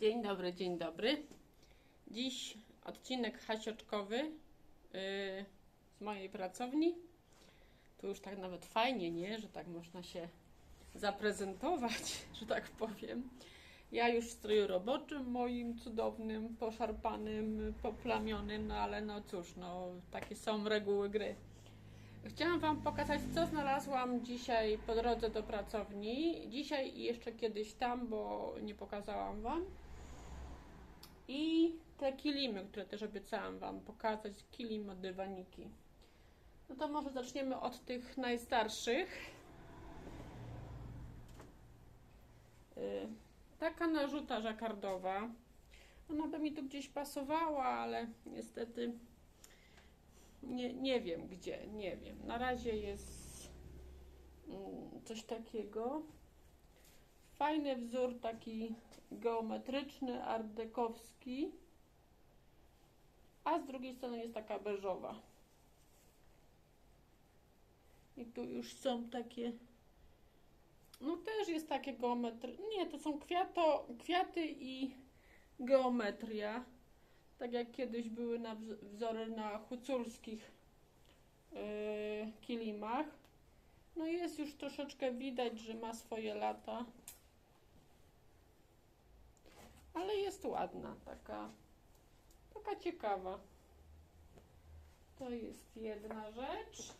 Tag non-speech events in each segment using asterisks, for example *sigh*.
Dzień dobry, dzień dobry. Dziś odcinek hasioczkowy yy, z mojej pracowni. Tu już tak nawet fajnie, nie? Że tak można się zaprezentować, *laughs* że tak powiem. Ja już w stroju roboczym, moim cudownym, poszarpanym, poplamionym, no ale no cóż, no takie są reguły gry. Chciałam Wam pokazać, co znalazłam dzisiaj po drodze do pracowni. Dzisiaj i jeszcze kiedyś tam, bo nie pokazałam Wam. I te kilimy, które też obiecałam Wam pokazać, kilim dywaniki. No to może zaczniemy od tych najstarszych. Y, Taka narzuta żakardowa. Ona by mi tu gdzieś pasowała, ale niestety nie, nie wiem gdzie, nie wiem. Na razie jest mm, coś takiego. Fajny wzór taki geometryczny, ardekowski. A z drugiej strony jest taka beżowa. I tu już są takie. No też jest takie geometry. Nie, to są kwiato, kwiaty i geometria. Tak jak kiedyś były na wz- wzory na huculskich yy, kilimach. No jest już troszeczkę widać, że ma swoje lata. Ale jest ładna, taka, taka ciekawa. To jest jedna rzecz.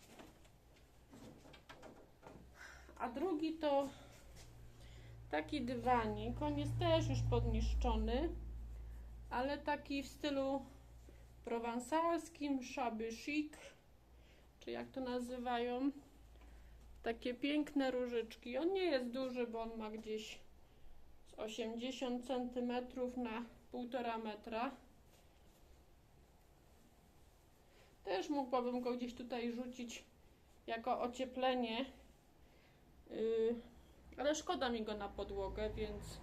A drugi to taki dywanik. On jest też już podniszczony, ale taki w stylu prowansalskim, shabby chic, czy jak to nazywają. Takie piękne różyczki. On nie jest duży, bo on ma gdzieś 80 cm na 1,5 metra. Też mógłbym go gdzieś tutaj rzucić jako ocieplenie. Yy, ale szkoda mi go na podłogę, więc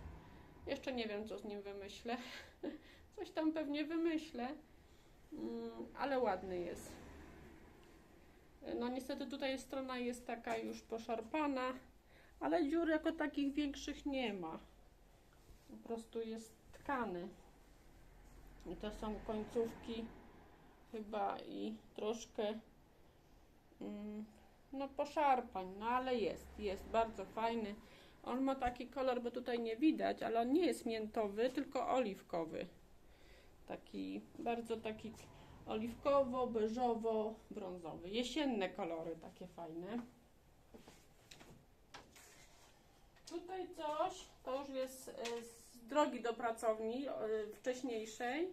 jeszcze nie wiem, co z nim wymyślę. *laughs* Coś tam pewnie wymyślę, mm, ale ładny jest. No niestety tutaj strona jest taka już poszarpana, ale dziur jako takich większych nie ma. Po prostu jest tkany. I to są końcówki chyba i troszkę mm, no poszarpań, no ale jest, jest bardzo fajny. On ma taki kolor, bo tutaj nie widać, ale on nie jest miętowy, tylko oliwkowy. Taki, bardzo taki oliwkowo, beżowo, brązowy. Jesienne kolory takie fajne. Tutaj coś, to już jest z drogi do pracowni e, wcześniejszej.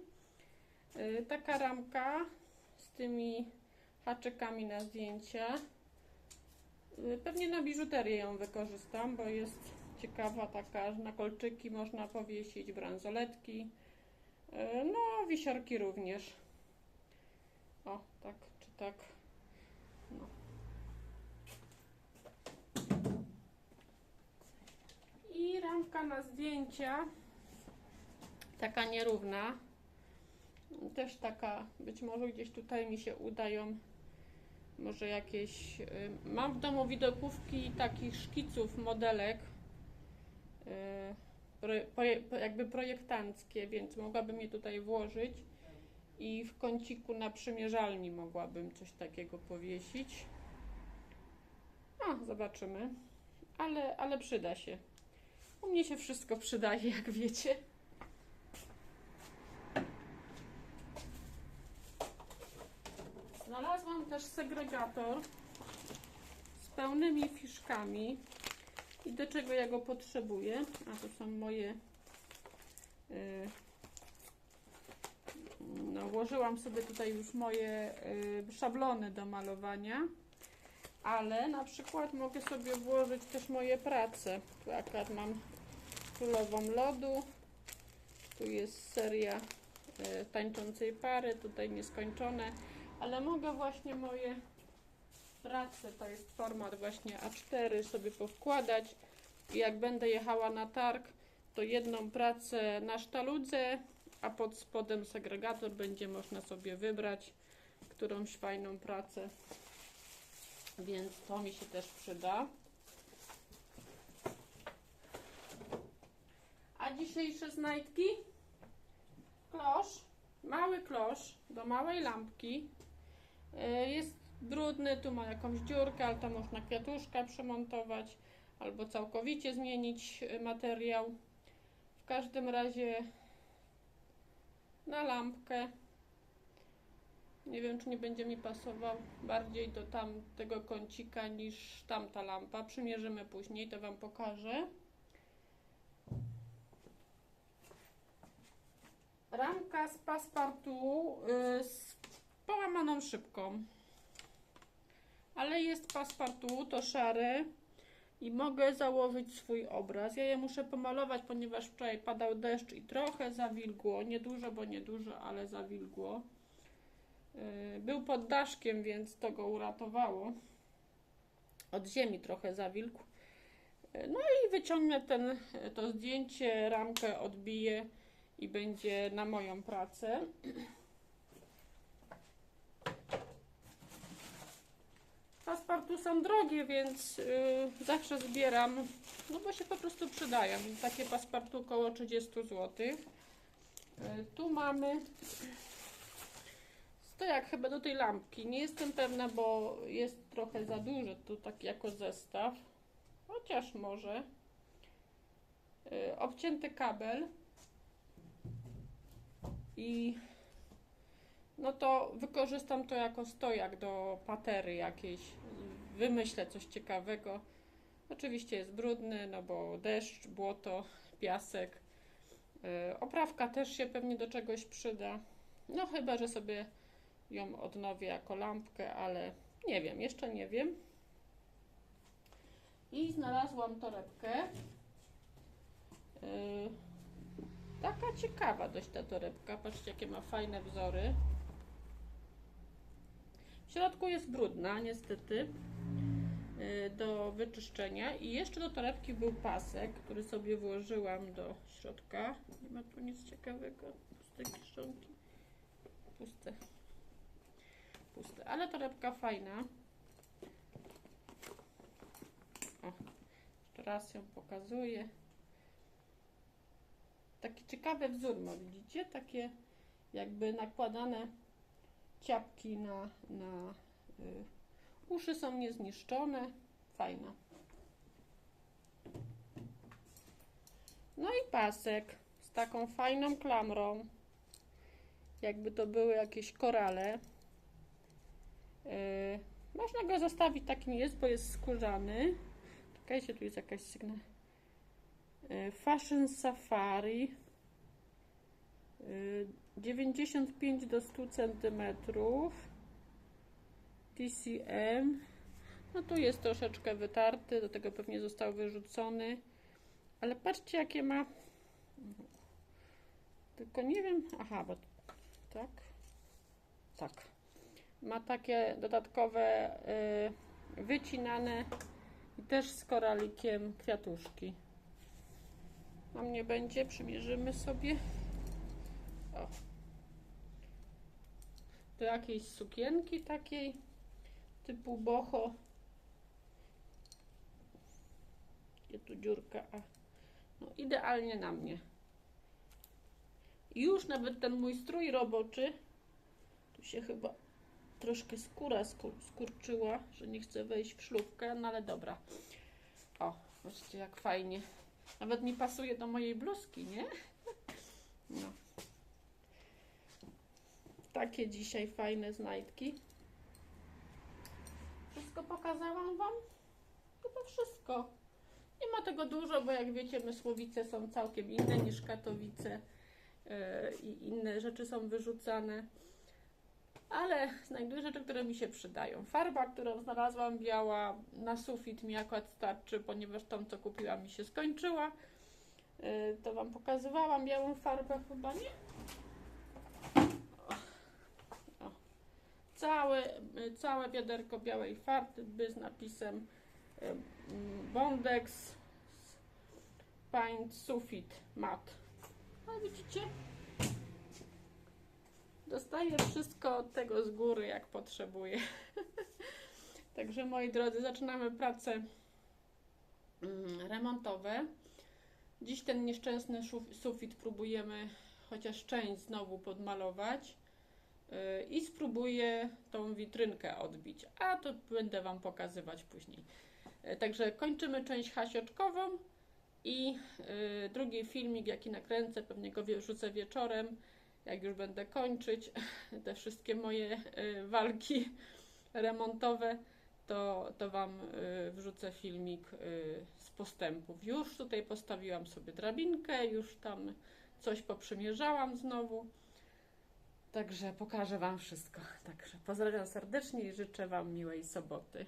E, Taka ramka z tymi haczykami na zdjęcia. Y, Pewnie na biżuterię ją wykorzystam, bo jest ciekawa taka, że na kolczyki można powiesić, bransoletki, no wisiorki również. O, tak czy tak. No. I ramka na zdjęcia, taka nierówna, też taka, być może gdzieś tutaj mi się udają może jakieś. y, Mam w domu widokówki takich szkiców, modelek, y, jakby projektanckie, więc mogłabym je tutaj włożyć i w kąciku na przymierzalni mogłabym coś takiego powiesić. A, zobaczymy. Ale, ale przyda się. U mnie się wszystko przydaje, jak wiecie. Znalazłam też segregator z pełnymi fiszkami. I do czego ja go potrzebuję? A to są moje. y, no, włożyłam sobie tutaj już moje y, szablony do malowania, ale na przykład mogę sobie włożyć też moje prace. Tu akurat mam królową lodu, tu jest seria y, tańczącej pary, tutaj nieskończone ale mogę właśnie moje prace, to jest format właśnie A4, sobie powkładać i jak będę jechała na targ, to jedną pracę na sztaludze, a pod spodem segregator będzie można sobie wybrać którąś fajną pracę, więc to mi się też przyda. A dzisiejsze znajdki? Klosz, mały klosz do małej lampki. Y, Jest brudny, tu ma jakąś dziurkę, ale tam można kwiatuszka przymontować albo całkowicie zmienić y, materiał. W każdym razie na lampkę. Nie wiem, czy nie będzie mi pasował bardziej do tamtego kącika niż tamta lampa. Przymierzymy później, to Wam pokażę. Ramka z paspartu y, z połamaną szybką. Ale jest paspartu, to szary i mogę założyć swój obraz. Ja je muszę pomalować, ponieważ wczoraj padał deszcz i trochę zawilgło. Niedużo, bo niedużo, ale zawilgło. Yy, Był pod daszkiem, więc to go uratowało. Od ziemi trochę zawilgł. Yy, No i wyciągnę ten, to zdjęcie, ramkę odbiję i będzie na moją pracę. *clears throat* Paspartu są drogie, więc y, zawsze zbieram, no bo się po prostu przydają. Takie paspartu około 30 zł. Y, tu mamy stojak chyba do tej lampki. Nie jestem pewna, bo jest trochę za duży tu tak jako zestaw. Chociaż może. Y, obcięty kabel. I no to wykorzystam to jako stojak do patery jakiejś. Wymyślę coś ciekawego. Oczywiście jest brudny, no bo deszcz, błoto, piasek. Yy, oprawka też się pewnie do czegoś przyda. No chyba, że sobie ją odnowię jako lampkę, ale nie wiem, jeszcze nie wiem. I znalazłam torebkę. Yy, taka ciekawa dość ta torebka. Patrzcie, jakie ma fajne wzory. W środku jest brudna, niestety, do wyczyszczenia. I jeszcze do torebki był pasek, który sobie włożyłam do środka. Nie ma tu nic ciekawego. Puste kieszonki. Puste. Puste. Ale torebka fajna. O, jeszcze raz ją pokazuję. Taki ciekawy wzór ma, widzicie? Takie jakby nakładane ciapki na, na y, uszy są niezniszczone. Fajna. No i pasek z taką fajną klamrą. Jakby to były jakieś korale. Yy, można go zostawić takim jest, bo jest skórzany. Czekajcie, tu jest jakaś sygna. Yy, Fashion Safari. Yy, 95 do 100 cm. TCM. No tu jest troszeczkę wytarty, do tego pewnie został wyrzucony. Ale patrzcie jakie ma. Tylko nie wiem. Aha, bo tak. Tak. Ma takie dodatkowe y, wycinane i też z koralikiem kwiatuszki. A mnie będzie, przymierzymy sobie. O. Do jakiejś sukienki takiej typu boho. Gdzie tu dziurka? A. No idealnie na mnie. Już nawet ten mój strój roboczy, tu się chyba troszkę skóra skur skurczyła, że nie chcę wejść w szlówkę, no ale dobra. O, zobaczcie jak fajnie. Nawet mi pasuje do mojej bluzki, nie? No. Takie dzisiaj fajne znajdki. Wszystko pokazałam Wam? Chyba wszystko. Nie ma tego dużo, bo jak wiecie, Mysłowice są całkiem inne niż Katowice yy, i inne rzeczy są wyrzucane. Ale znajduję rzeczy, które mi się przydają. Farba, którą znalazłam biała na sufit mi akurat starczy, ponieważ tą, co kupiłam, mi się skończyła. Yy, to Wam pokazywałam białą farbę chyba, nie? O. O. Całe, całe wiaderko białej farby z napisem Bondex Paint Sufit Matte. No widzicie? Dostaję wszystko od tego z góry, jak potrzebuję. *laughs* Także moi drodzy, zaczynamy prace mm, remontowe. Dziś ten nieszczęsny sufit próbujemy chociaż część znowu podmalować i spróbuję tą witrynkę odbić, a to będę Wam pokazywać później. Yy, Także kończymy część hasioczkową i yy, drugi filmik, jaki nakręcę, pewnie go wrzucę wieczorem, jak już będę kończyć *laughs* te wszystkie moje yy, walki remontowe, to, to Wam wrzucę filmik z postępów. Już tutaj postawiłam sobie drabinkę, już tam coś poprzymierzałam znowu. Także pokażę Wam wszystko. Także pozdrawiam serdecznie i życzę Wam miłej soboty.